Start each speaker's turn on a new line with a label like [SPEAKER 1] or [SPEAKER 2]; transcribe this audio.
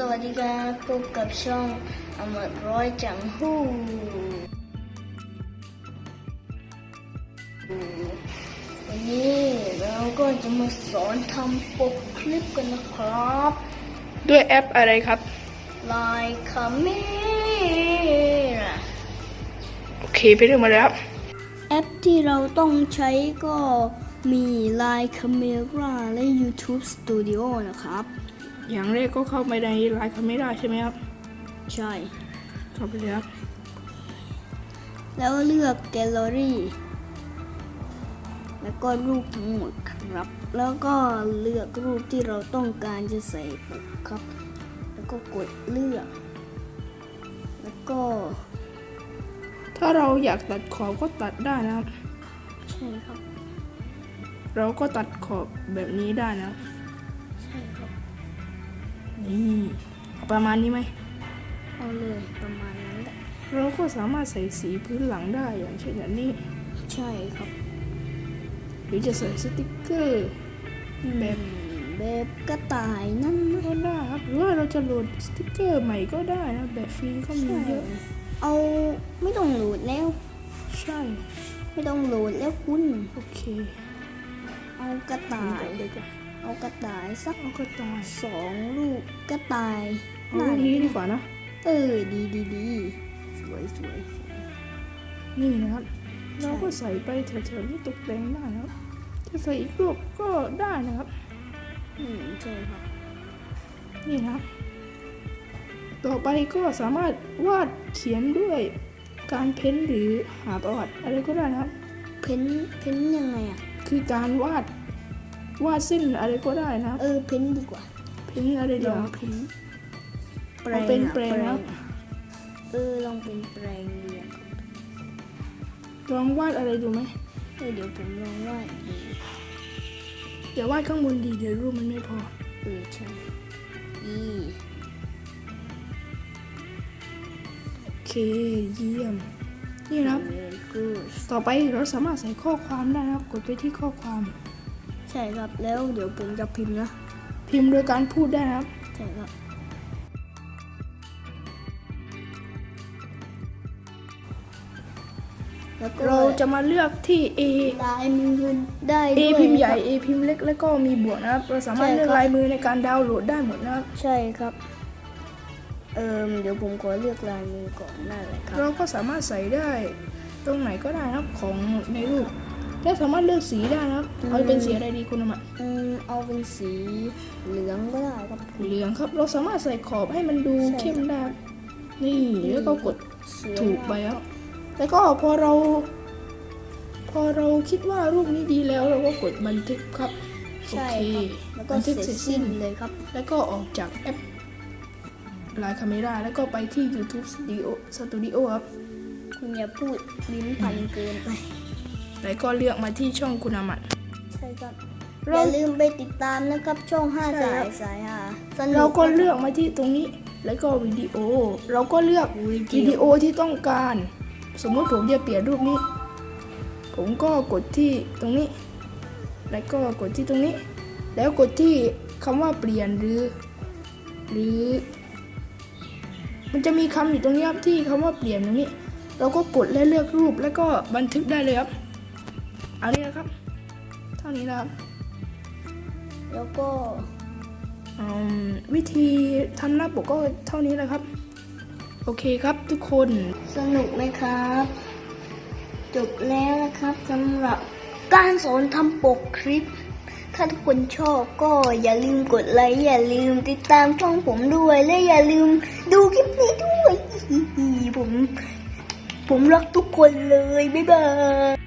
[SPEAKER 1] สวัสดีครับพบกับช่องอมดร้อยจังหู้วันนี้เราก็จะมาสอนทำปกคลิปกันนะครับ
[SPEAKER 2] ด้วยแอปอะไรครับ
[SPEAKER 1] ลายคาเมรา
[SPEAKER 2] โอเคไปเรื่องมาแล้ว
[SPEAKER 1] แอปที่เราต้องใช้ก็มี Line Camera และ YouTube Studio นะครับ
[SPEAKER 2] อย่างแรกก็เข้าไปในไลน์คาเมราใช่ไหมครับ
[SPEAKER 1] ใช่
[SPEAKER 2] เข้าไปเลยครับ
[SPEAKER 1] แล้วเลือกแกลเลอรี่แล้วก็รูปทั้งหมดครับ แล้วก็เลือกรูปที่เราต้องการจะใส่ปกครับ แล้วก็กดเลือก แล้วก็
[SPEAKER 2] ถ้าเราอยากตัดขอบก็ตัดได้นะครับ
[SPEAKER 1] ใช่ครับ
[SPEAKER 2] เราก็ตัดขอบแบบนี้ได้นะครับ
[SPEAKER 1] ใช่ครับ
[SPEAKER 2] นี่เอาประมาณนี้ไหม
[SPEAKER 1] เอาเลยประมาณนั้นแหละ
[SPEAKER 2] เราก็สามารถใส่สีพื้นหลังได้อย่างเช่นอย่างนี้
[SPEAKER 1] ใช่ครับ
[SPEAKER 2] หรือจะใส่สติกเกอร์แบบ
[SPEAKER 1] แบบกระต่ายนั่นนะ
[SPEAKER 2] ก็ได้ครับหรือว่าเราจะโหลดสติกเกอร์ใหม่ก็ได้นะแบบฟรีก็มีเยอะ
[SPEAKER 1] เอาไม่ต้องโหลดแล้ว
[SPEAKER 2] ใช่
[SPEAKER 1] ไม่ต้องโหลดแล้วคุณ
[SPEAKER 2] โอเค
[SPEAKER 1] เอากระต่าย
[SPEAKER 2] เลยก่อน
[SPEAKER 1] เอากระต่ายสัก
[SPEAKER 2] เอาก็ตาย
[SPEAKER 1] สองลูกกระต่าย
[SPEAKER 2] เอารูปนี้ดีกว่านะ
[SPEAKER 1] เออดีดีดีสวยสวยสวย
[SPEAKER 2] นี่นะครับ เราก็ใส่ไปแถวๆนี้ตกแต่งได้นะครับจะใส่อีกรูปก็ได้นะครับ
[SPEAKER 1] อืมใช่ครับ
[SPEAKER 2] นี่นะครับ ต่อไปก็สามารถวาดเขียนด้วยการเพ้นท์หรือหาประวัติอะไรก็ได้นะครับ
[SPEAKER 1] เพ้นเพ้นยังไงอะ
[SPEAKER 2] คือการวาด วาดเส้นอะไรก็ได้นะครับ
[SPEAKER 1] เออเพ้นดีกว่า
[SPEAKER 2] เพ้นท์อะไร
[SPEAKER 1] ล
[SPEAKER 2] เดี๋ยว
[SPEAKER 1] องเพ้น
[SPEAKER 2] เอาเป็นแปรงครับ
[SPEAKER 1] อะเออลองเป็นแปรงเรียง
[SPEAKER 2] ลองวาดอะไรดูไหม
[SPEAKER 1] เออเดี๋ยวผมลองวาดดู
[SPEAKER 2] อย่าวาดข้างบนดีเดี๋ยวรูปมันไม่พอ
[SPEAKER 1] เออใช่อี
[SPEAKER 2] โอเคเยี่ยมนี่นะครับ
[SPEAKER 1] เออกูด
[SPEAKER 2] ต่อไปเราสามารถใส่ข้อความได้นะครับ กดไปที่ข้อความ
[SPEAKER 1] ใช่ครับแล้วเดี๋ยวผมจะพิมพ์นะ
[SPEAKER 2] พิมพ์โดยการพูดได้นะครับ
[SPEAKER 1] ใช่ครับแล้วก็
[SPEAKER 2] เราจะมาเลือกที่ A
[SPEAKER 1] ลายมือได้
[SPEAKER 2] A
[SPEAKER 1] ด้วย
[SPEAKER 2] พิมพ์ใหญ่
[SPEAKER 1] ครับ
[SPEAKER 2] A พิมพ์เล็กแล้วก็มีบวกนะครับ เราสามารถ
[SPEAKER 1] ใช่
[SPEAKER 2] เลือก
[SPEAKER 1] ครับ
[SPEAKER 2] ลายมือในการดาวน์โหลดได้หมดนะครับ
[SPEAKER 1] ใช่ครับ เอิมเดี๋ยวผมขอเลือกลายมือก่อนนั่นแหละครับ
[SPEAKER 2] เราก็สามารถใส่ได้ตรงไหนก็ได้นะครับของในรูป และสามารถเลือกสีได้นะครับ เอาเป็นสีอะไรดีคุณอมะ
[SPEAKER 1] อืมเอาเป็นสีเหลืองก็ได้ครับ
[SPEAKER 2] เหลืองครับ เราสามารถใส่ขอบให้มันดู
[SPEAKER 1] ใช่
[SPEAKER 2] เข้มได้ นี่แล้วก็กด
[SPEAKER 1] สวย
[SPEAKER 2] ถูกไป
[SPEAKER 1] มาก
[SPEAKER 2] ครับแล้วก็พอเรา พอเราคิดว่ารูปนี้ดีแล้วเราก็กดบันทึกครับโอ
[SPEAKER 1] ใช่
[SPEAKER 2] เค
[SPEAKER 1] ครับแล้วก็
[SPEAKER 2] บันทึก
[SPEAKER 1] เสร็
[SPEAKER 2] เสร็
[SPEAKER 1] จ
[SPEAKER 2] จ
[SPEAKER 1] สิ้
[SPEAKER 2] สิ้
[SPEAKER 1] น
[SPEAKER 2] น
[SPEAKER 1] เลยครับ
[SPEAKER 2] แล้วก็ออกจากแอปไลน์คาเมราแล้วก็ไปที่ YouTube Studio Studio ครับ
[SPEAKER 1] คุณอย่าพูดลิ้นพันเกินไป
[SPEAKER 2] แล้วก็เลือกมาที่ช่องคุณอามัด
[SPEAKER 1] ใช่ครับอ
[SPEAKER 2] เรา
[SPEAKER 1] ย่าลืมไปติดตามนะครับช่องห้า
[SPEAKER 2] ใช่
[SPEAKER 1] สา
[SPEAKER 2] ครั
[SPEAKER 1] ย
[SPEAKER 2] บ
[SPEAKER 1] สายหาสนุ
[SPEAKER 2] เราก็
[SPEAKER 1] นะครับ
[SPEAKER 2] เลือกมาที่ตรงนี้ แล้วก็วิดีโอ เราก็เลือกวิดีโอที่ต้องการ สมมุติผมจะเปลี่ยนรูปนี้ ผมก็กดที่ตรงนี้ แล้วก็กดที่ตรงนี้ แล้วกดที่คำว่าเปลี่ยนหรือ หรือ มันจะมีคำอยู่ตรงนี้ครับที่คำว่าเปลี่ยนตรงนี้ เราก็กดและเลือกรูปแล้วก็บันทึกได้เลยครับเอานี้นะครับ เท่านี้นะครับ
[SPEAKER 1] แล้วก็
[SPEAKER 2] วิธีทำหน้าปกก็เท่านี้แหละครับ โอเคครับทุกคน
[SPEAKER 1] สนุกไหมครับ จบแล้วนะครับสำหรับการสอนทำปกคลิป ถ้าทุกคนชอบก็อย่าลืมกดไลค์ อย่าลืมติดตามช่องผมด้วย และอย่าลืมดูคลิปนี้ด้วย ผม ผมรักทุกคนเลย บ๊ายบาย